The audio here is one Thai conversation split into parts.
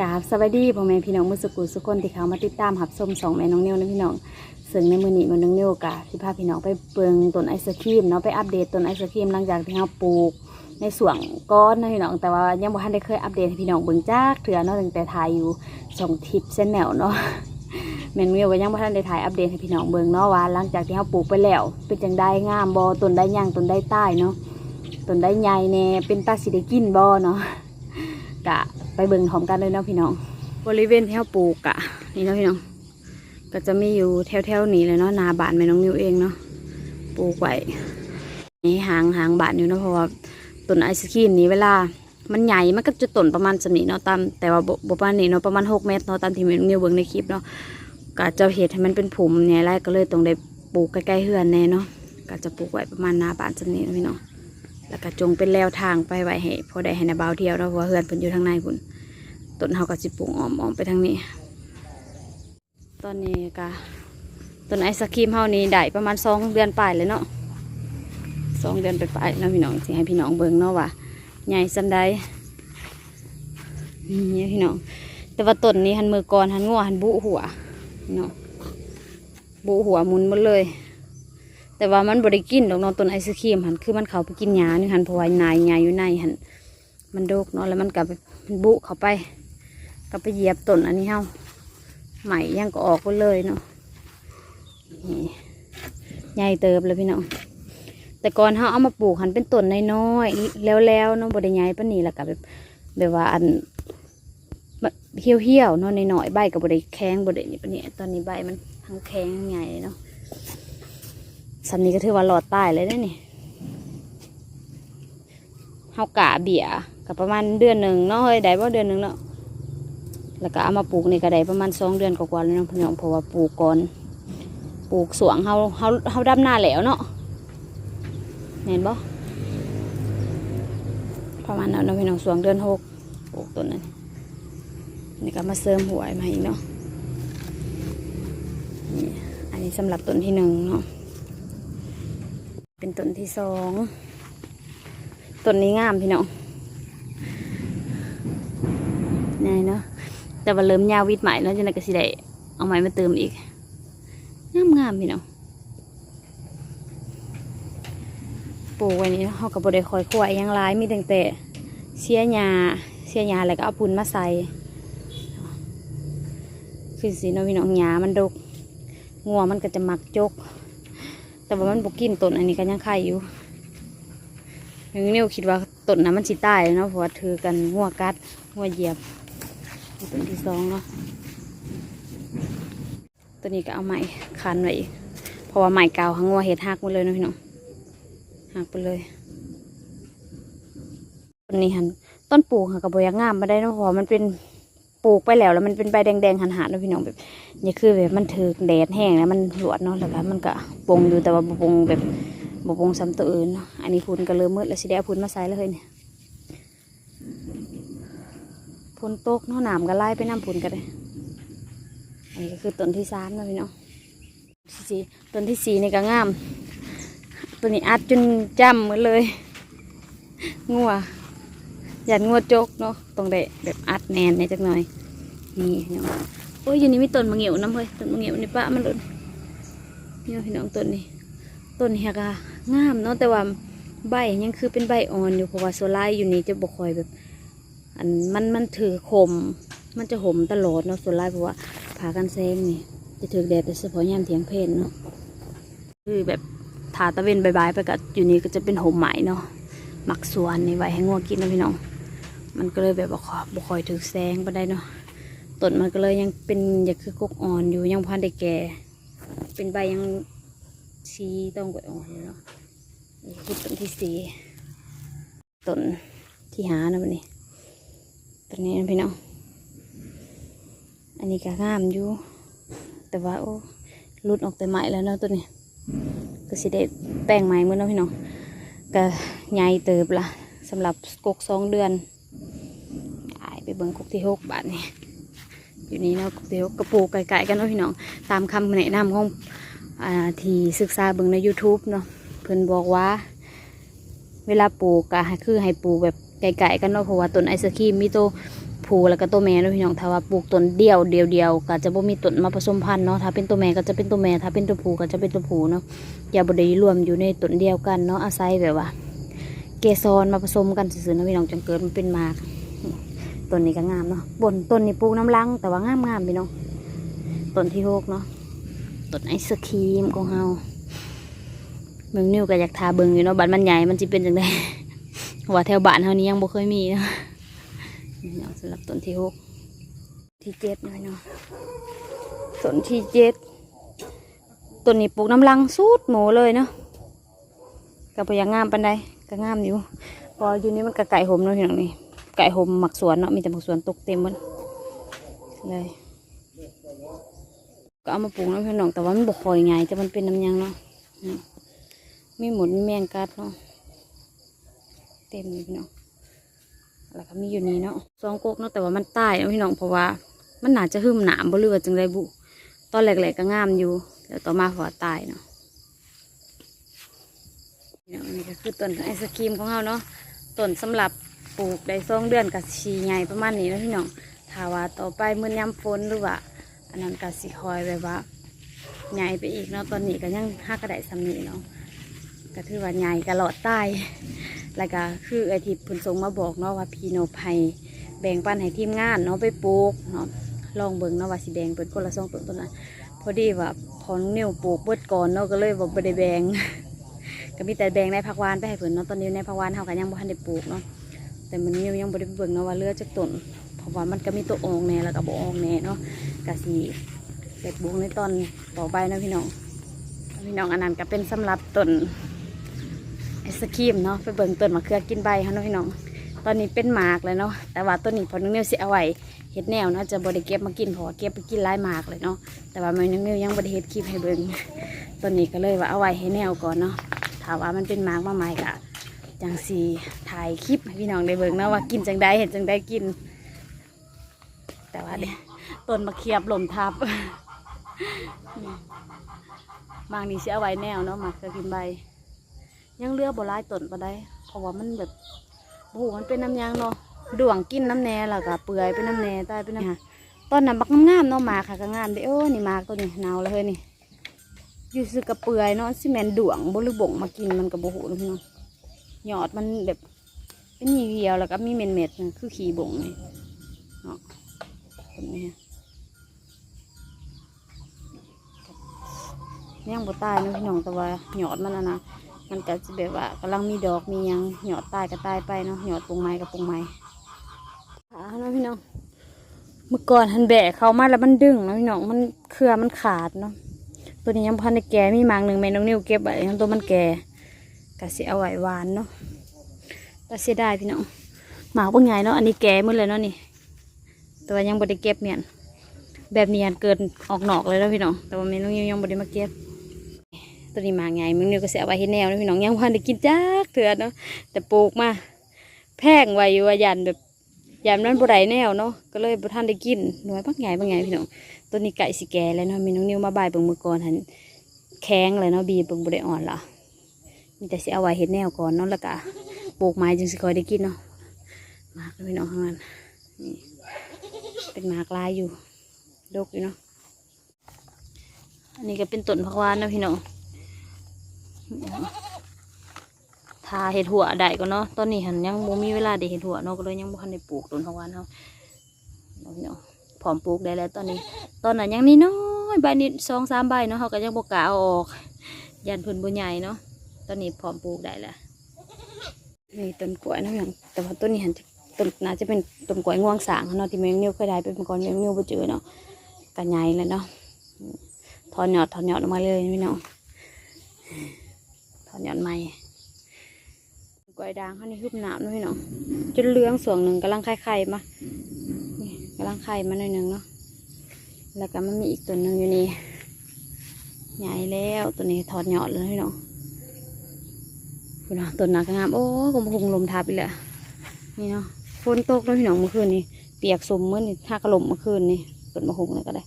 กราบสวัสดีพ่อแม่พี่น้องมือสกุลสุกคนที่เขามาติดตามหับส้มสองแม่น้องเนียวนะพี่น้องซึ่งในมือนี้มันน้องเนียวกะที่พาพี่น้องไปเปิงต้นไอศครีมเนาะไปอัปเดตต้นไอศครีมหลังจากที่เราปลูกในสวนก้อนนะพี่น้องแต่ว่ายังบ่ทันได้เคยอัปเดตให้พี่น้องเบิ่งจากเถื่อเนาะตั้งแต่ถ่ายอยู่สองทิศเส้นแนวเนาะแม่นเมียวก็ยังบ่ทันได้ถ่ายอัปเดตให้พี่น้องเบิ่งเนาะว่าหลังจากที่เราปลูกไปแล้ว เป็นจังได้งามบ่ต้นได้ย่างต้นได้ใต้เนาะต้นได้ใหญ่แน่เป็นตาสิได้กินบ่เนาะกะ ไปเบิ่งพร้อมกันเลยเนาะพี่น้อง บริเวณที่เราปลูกอะนี่เนาะพี่น้อง ก็จะมีอยู่แถวๆนี้เลยเนาะนาบานแม่น้องนิวเองเนาะปลูกไว้นี่หางหางบานอยู่เนาะเพราะว่าต้นไอศครีมนี้เวลา มันใหญ่มันก็จะต้นประมาณสำนีเนาะตามแต่ว่าบ่บ่ประมาณนี้เนาะประมาณหกเมตรเนาะตามที่แม่น้องนิวเบิ่งในคลิปเนาะก็จะเห็ดให้มันเป็นผุมเนี่ยไรก็เลยต้องได้ปลูกใกล้ๆเฮือนแน่เนาะก็จะปลูกไว้ประมาณนาบานสำนี้เนาะพี่น้อง แล้วก็จงเป็นแนวทางไปไว้ให้พอได้ให้นาบ่าวเที่ยวเนาะเพราะว่าเฮือนเพิ่นอยู่ทางในพุ่นต้นเฮาก็สิปลูกอ้อมอ้อมไปทางนี้ ตอนนี้ก็ต้นไอศครีมเฮานี่ได้ประมาณสองเดือนปลายเลยเนาะสองเดือนไปปลายๆเนาะพี่น้องสิให้พี่น้องเบิ่งเนาะว่าใหญ่ซำใดนี่พี่น้อง แต่ว่าต้นนี้หันมือก่อนหันงัวหันบุหัวพี่น้องบุหัวมุนหมดเลย แต่ว่ามันบริกินดอกเนาะต้นไอศครีมหันคือมันเขาไปกินหญ้านี่หันเพราะว่านายหญ้าอยู่ในหันมันโดกเนาะแล้วมันกลับมันบุเข้าไปก็ไปเหยียบต้นอันนี้เฮาใหม่ยังก็ออกไปเลยเนาะนี่ใหญ่เติบเลยพี่น้องแต่ก่อนเฮาเอามาปลูกหันเป็นต้นน้อยๆแล้วๆเนาะบ่ได้ใหญ่ปานนี้แล้วก็แบบแบบว่าอันเหี่ยวๆเนาะน้อยๆใบก็บ่ได้แข็งบ่ได้นี่ปนีตอนนี้ใบมันทั้งแข็งทั้งใหญ่เนาะ สันนี้ก็ถือว่าหลอดใต้เลยเด้นี่เฮากะเบียกับประมาณเดือนหนึ่งเนาะเฮ้ยได้บ่เดือนหนึ่งเนาะแล้วก็เอามาปลูกในกระไดประมาณสองเดือนกว่าๆแล้วเนาะพี่น้องเพราะว่าปลูกก่อนปลูกสวงเฮาเฮาเฮาดำหน้าแล้วเนาะเห็นบ่ประมาณนั้นเนาะพี่น้องสวงเดือนหกปลูกต้นนั้นนี่ก็มาเสริมหัวมาอีกเนาะนี่อันนี้สำหรับต้นที่หนึ่งเนาะ เป็นต้นที่สองต้นนี้งามพี่น้องนายเนาะแต่ว่าเริ่มยาววิดใหม่แล้วจังไดก็สิได้เอาไม้มาเติมอีกงามงามพี่น้องปลูกไว้นี่เนะเขาก็บ่ได้คอยขวอิหยังหลายมีตั้งแต่เสียหญ้าเสียหญ้าแล้วก็เอาปุ่นมาใส่คือสิเนาะพี่น้องหญ้ามันดกงัวมันก็จะหมักจก แต่ว่ามันบกินต้นอันนี้ก็ยังไข่อยู่ย่งนี้คิดว่าต้นนั้นมันสิตายเนาะเพราะว่าถือกันงัวกัดงัวเหยียบตัวที่สองเนาะตัวนี้ก็เอาไม้คันไว้อีกเพราะว่าไม้เก่าหังว่าเห็ดหักหมดเลยนะพี่น้องหักไปเลยต้นนี้หันต้นปลูกหักกระบยากงามมาได้เนาะเพราะว่ามันเป็น ปลูกไปแล้วแล้วมันเป็นใบแดงๆหันหันๆเนาะพี่น้องแบบนี่คือแบบมันถือแดดแห้งแล้วมันหลวดเนาะแล้วก็มันก็ปงอยู่แต่ว่าบ่ปงแบบบปงซ้ำตัวอื่นเนาะอันนี้พุ่นก็เริ่มมืดแล้วสิได้าพุ่นมาใส่แล้วเฮ้ยเนี่ยฝนตกเนาะหนามก็ไล่ไปน้ำผุนกันเลยอันนี้ก็คือต้นที่สามนะพี่น้องสี่ต้นที่สี่นี่ก็งาม ตัวนี้อัดจนจ้ำหมดเลย งัว ยัดงัวโจกเนาะตรงเดะแบบอัดแนนในจักหน่อย นี่พี่น้องโอ้ยอยู่นี่มีต้นมะเงียวน้ำเฮ้ยต้นมะเงียวนี่ปะมันเลยนี่พี่น้องต้นนี้ต้นนี้ก็งามเนาะแต่ว่าใบยังคือเป็นใบอ่อนอยู่เพราะว่าโซล่าอยู่นี่จะบกคอยแบบ อันมันมันถือขมมันจะหมตลอดเนาะส่วนไรเพราะว่าผากันแซงนี่จะถือแดดแต่เฉพาะยามเถียงเพลนเนาะคือแบบทาตะเวนบายๆไปกับอยู่นี่ก็จะเป็นหมไหมเนาะหมักสวนในี่ไว้ให้งัวกินนะพี่น้อง มันก็เลยแบบบ่คอยบ่คอยถือแซงไปได้เนาะต้นมันก็เลยยังเป็นอยากคือกกอ่อนอยู่ยังพันได้แก่ เป็นใบยังสีต้องกวยอ่อนอยู่เนาะนี่คือต้นที่สี่ต้นที่หานะวันนี้ตัวนี้นะพี่น้องอันนี้ก็งามอยู่ แต่ว่าโอ้ลุดออกแต่ไม้แล้วเนาะตัวนี้ก็สิได้แป้งไม้เมื่อนาะพี่น้องก็ใหญ่เติบละสำหรับกกสองเดือน ไปเบิ่งกุกที่หกบาทนี่อยู่นี่เนาะกกที่หกกระปูกไก่ๆกันเนาะพี่น้องตามคำแนะนำของอ่าที่ศึกษาเบิ่งใน YouTube เนาะเพิ่อนบอกว่า เวลาปลูกก็คือให้ปลูกแบบไก่ๆกันเนาะเพราะว่าต้นไอศครีมมีตัวผูแล้วก็ตัวแม่เนาะพี่น้องถ้าว่าปลูกต้นเดียวเดียวเดียวก็จะบ่มีต้นมาผสมพันธุ์เนาะถ้าเป็นตัวแม่ก็จะเป็นตัวแม่ถ้าเป็นตัวผูก็จะเป็นตัวผูเนาะอย่าบ่ได้รวมอยู่ในต้นเดียวกันเนาะอาศัยแบบว่า เกสรมาผสมกันซื่อๆนะพี่น้องจนเกิดมันเป็นมาก ต้นนี้ก็งามเนาะบนต้นนี้ปลูกน้ำลัง แต่ว่างามงามๆพี่น้องต้นที่หกเนาะต้นไอศครีมของเฮาเมืองนิวก็อยากทาเบิงอยู่เนาะบ้านมันใหญ่มันจะเป็นจังไดว่าแถวบ้านเฮานี้ยังบ่เคยมีเนาะนี่เนาะสำหรับต้นที่หกที่เจ็ดเนาะพี่เนาะต้นที่เจ็ดต้นนี้ปลูกน้ำลังสูดหมูเลยเนาะก็บ่อยากงามปานใดก็งามอยู่พออยู่นี่มันก็ไก่หมเนาะพี่น้องนี่ ไก่หมหมักสวนเนาะมีแต่หมักสวนตกเต็มหมดเลยก็เอามาปลูกเนาะพี่น้องแต่ว่ามันบ่ค่อยไงแต่มันเป็นน้ำยางเนาะมีหมุนมีแมงกัดเนาะเต็มเลยพี่น้องแล้วก็มีอยู่นี่เนาะซองโกกเนาะแต่ว่ามันตายเนาะพี่น้องเพราะว่า มันหนาจะหึมหนามบ่เรือว่าจังไรบุตอนแรกๆก็งามอยู่แล้วต่อมาเพราะว่าตายเนาะนี่ก็คือต้นไอศครีมของเราเนาะต้นสำหรับ ปลูกได้สองเดือนกับชีใหญ่ประมาณนี้นะพี่น้องถ้าว่าต่อไปเมื่อยามฝนหรือว่าอันนั้นก็สิคอยแบบว่าใหญ่ไปอีกเนาะตอนนี้ก็ยังห้ากระไดสำนีเนาะก็ถือว่าใหญ่กระหลอดใต้แล้วก็คือไอทิพย์พุ่นทรงมาบอกเนาะว่าพีโนภัยแบ่งปันให้ทีมงานเนาะไปปลูกเนาะลองเบิ่งเนาะว่าสิแบ่งเป็นคนละสองต้นต้นนั้นพอดีว่าพอน้องนิ้วปลูกเบิดก่อนเนาะก็เลยบอกไม่ได้แบ่งก็มีแต่แบ่งในผักหวานไปให้เพิ่นเนาะตอนนี้ในผักหวานเฮาก็ยังบ่ทันได้ปลูกเนาะ แต่มันนิ้วยังบ่ได้ไปเบิ่งเนาะว่าเลือดจักต้นเพราะว่ามันก็มีตัวออกแน่แล้วก็บออกแน่เนาะกะสีเบ็ดบุกในตอนต่อไปนะพี่น้องพี่น้องอันนั้นก็เป็นสำหรับต้นไอศครีมเนาะไปเบิ่งต้นมะเขือกินใบเขาเนาะพี่น้องตอนนี้เป็นหมากเลยเนาะแต่ว่าต้นนี้พอน้องเนียวสิเอาไว้เฮ็ดแนวเนาะจะบริเก็บมากินเพราะว่าเก็บไปกินหลายหมากเลยเนาะแต่ว่ามันน้องเนียยังบริเฮ็ดคลิปให้เบิ่งต้นนี้ก็เลยว่าเอาไว้ให้แนวก่อนเนาะถ้าว่ามันเป็นหมากมาใหมกะ จังสีถ่ายคลิปให้พี่น้องได้เบิ่งนาะว่ากินจังได้เห็นจังได้กิน แต่ว่าเดี๋ยต้นมะเขียบหล่มทับ บางนี่สิเอไว้แนวเนาะหมักจะกินใบ ยังเลือบ่หลายต้นปะได้ เพราะว่ามันแบบโอ้โหมันเป็นน้ำยางเนาะด่วงกินน้ำแน่แล้วก็เปื่อยเป็นน้ำแน่ตายเป็นน้ำต้นนั้นบักงามๆเนาะหมากค่ะก็งามเด้โอ้นี่หมากตัวนี้หนาวเลยเฮ้ยนี่อยู่สึกกระเปื่อยเนาะสิแมนด่วงบ่หรือบ่งมากินมันก็บ่หูเนาะพี่น้อง ยอดมันแบบเป็นหีเดียวแล้วก็มีเม็ดเม็ดนึงคือขี้บ่งนี่เนาะแบบนี้ยังบ่ตายเนาะพี่น้องแต่ว่าหยอดมันนะนะมันก็จะแบบว่ากำลังมีดอกมียังหยอดตายก็ตายไปเนาะหยอดปงไม้ก็ปงไม้ขาเนาะพี่น้องเมื่อก่อนหันแบะเขามาแล้วมันดึงเนาะพี่น้องมันเครือมันขาดเนาะตัวนี้ยังพันในแก่มีหมางหนึ่งแม่น้องนิ้วเก็บไว้ตัวมันแก่ ก็สิเอาไว้หวานเนาะแต่เสียดายพี่น้องหมากบางใหญ่เนาะอันนี้แก่หมดเลยเนาะนี่แต่ว่ายังบ่ได้เก็บเมียนแบบเนียนเกินออกนอกเลยแล้วพี่น้องแต่ว่าเมนูยังยังบ่ได้มาเก็บตัวนี้มาไงมึงเนี่ยก็เสียไว้ให้แนวนะพี่น้องยังพันได้กินจักเถื่อนเนาะแต่ปลูกมาแพงไว้อยู่ว่ายันแบบยันมันบ่ได้แนวเนาะก็เลยบ่ทันได้กินหน่วยบางใหญ่บางใหญ่พี่น้องตัวนี้ไก่สิแก่แล้วเนาะมีน้องนิ้วมาบายเบิ่งมือก่อนหันแข็งเลยเนาะบีบเบิ่งบ่ได้อ่อนละ มีแต่สิเอาไว้เฮ็ดแนวก่อนเนาะแล้วก็ปลูกไม้จึงสิคอยได้กินเนาะมากพี่น้องข้างนั้นนี่เป็นหมากลายอยู่ดกอยู่เนาะอันนี้ก็เป็นต้นผักวานเนาะพี่น้องทาเห็ดหัวได้ก็เนาะตอนนี้หันยังบ่มีเวลาได้เห็ดหัวเนาะก็เลยยังบ่ทันได้ปลูกต้นผักวานเฮาเนาะพี่น้องพร้อมปลูกได้แล้วตอนนี้ ตอนนั้นยังนี่น้อยใบนิดสองสามใบเนาะเขาก็ยังบ่กล้าเอาออกยันเพิ่นบ่ใหญ่เนาะ ตอนนี้พร้อมปลูกได้แล้วนี่ต้นกล้วยนะพี่น้องแต่ว่าต้นนี้หันต้นน่าจะเป็นต้นกล้วยงวงสางเนาะที่แมงนิ้วเคยได้เป็นเมื่อก่อนแมงนิ้วบ่เจอเนาะก็ใหญ่แล้วเนาะถอนหยอดถอนหยอดออกมาเลยพี่น้องถอนหยอดใหม่กล้วยด่างเขานี่ฮึบหนามนะพี่น้องจนเลื้องส่วนหนึ่งกำลังไข่ไข่มากำลังไข่มาหน่อยหนึ่งเนาะแล้วก็มันมีอีกตัวหนึ่งอยู่นี่ใหญ่แล้วตัวนี้ถอนหยอดเลยพี่น้อง พี่น้องต้นหนักงามโอ้กมพุงลมทับอีกแล้วนี่เนาะฝนตกแล้วพี่น้องเมื่อคืนนี้เปียกสมเมื่อนี่ถ้ากระลมเมื่อคืนนี่ต้นมะฮุงเลยก็ได้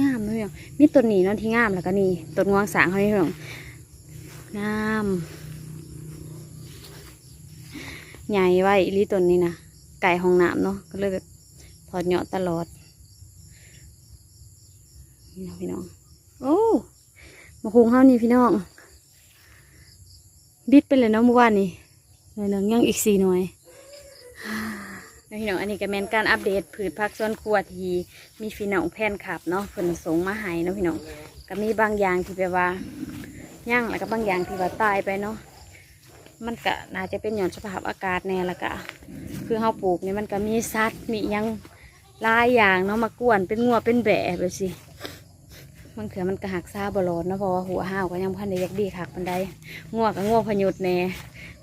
งามเลยอะมีต้นนี้เนาะที่งามแล้วก็นี่ต้นงวงสางเขานี่พี่น้องงามใหญ่ไว้อีลีต้นนี้นะไก่ห้องน้ำเนาะก็เลยแบบถอดเหยาะตลอดนี่เนาะพี่น้องโอ้มาคุงเฮานี่พี่น้อง บิดไปเลยเนาะเมื่อวานนี้หน่อยหนึงยังอีกสี่หน่วยพี่น้องอันนี้ก็แมนการอัปเดตผืชผักสวนครัวทีมีพี่น้องแพนขับเนาะเพิ่นสงมาให้เนาะพี่น้องก็มีบางอย่างที่แบบว่าย่างแล้วก็บางอย่างที่ว่าตายไปเนาะมันก็น่าจะเป็นหย่อนสภาพอากาศแน่ละกะคือเฮาปลูกนี่มันก็มีสัตว์มียังหลายอย่างเนาะมากวนเป็นงัวเป็นแบะแบบสิ บางเถื่อมันก็หักซาบรอดเนาะเพราะว่าหัวห้าวก็ยังพันได้ยักดีคักปันไดงัวก็งัวพยุดแน่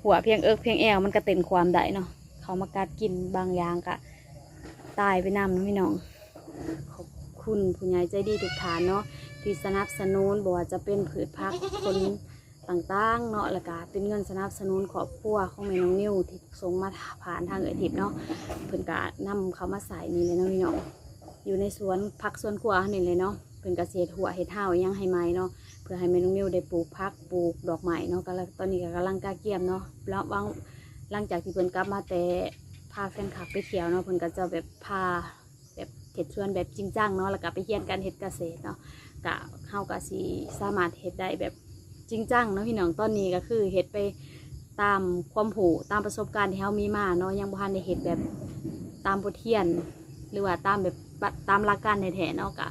หัวเพียงเอิกเพียงแอวมันก็เต็นความได้เนาะเขามากัดกินบางอย่างกะตายไปนำนะพี่น้องขอบคุณผู้ใหญ่ใจดีทุกฐานเนาะที่สนับสนุนบอกว่าจะเป็นผืชพักคนต่างๆเนาะล้วก็เป็นเงินสนับสนุนครอบครัวของแม่น้องนิวที่ส่งมาผ่านทางเอทิพเนาะเพิ่นก็นำเขามาใส่นี่เลยเนาะพี่น้องอยู่ในสวนพักสวนครัวนี่เลยเนาะ เพิ่นก็เสียหัวเห็ดเท้ายังให้ไม้เนาะเพื่อให้แม่น้องนิวได้ปลูกพักปลูกดอกไม้เนาะก็แล้วตอนนี้ก็กำลังกาเกียมเนาะแล้ววางหลังจากที่เพิ่นกลับมาแต่พาแฟนคลับไปเที่ยวเนาะเพิ่นก็จะแบบพาแบบเฮ็ดชวนแบบจริงจังเนาะแล้วก็ไปเรียนการเฮ็ดเกษตรเนาะกะเฮาก็สิสามารถเฮ็ดได้แบบจริงจังเนาะพี่น้องตอนนี้ก็คือเฮ็ดไปตามความรู้ตามประสบการณ์ที่เฮามีมาเนาะยังบ่ทันได้เฮ็ดแบบตามบทเรียน หรือว่าตามแบบตามหลักการแท้ๆเนาะกะ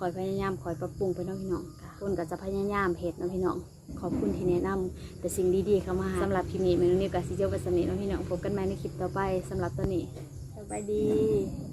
คอยพยายามคอยปรับปรุงไปเนาะพี่น้องกะคนก็จะพยายามเฮ็ดเนาะพี่น้อง ขอบคุณที่แนะนำแต่สิ่งดีๆเข้ามาสำหรับคลิปนี้เมนูนี้กับซิเจลกับสนิทน้องพี่น้องพบกันใหม่ในคลิปต่อไปสำหรับตัวนี้สบายดี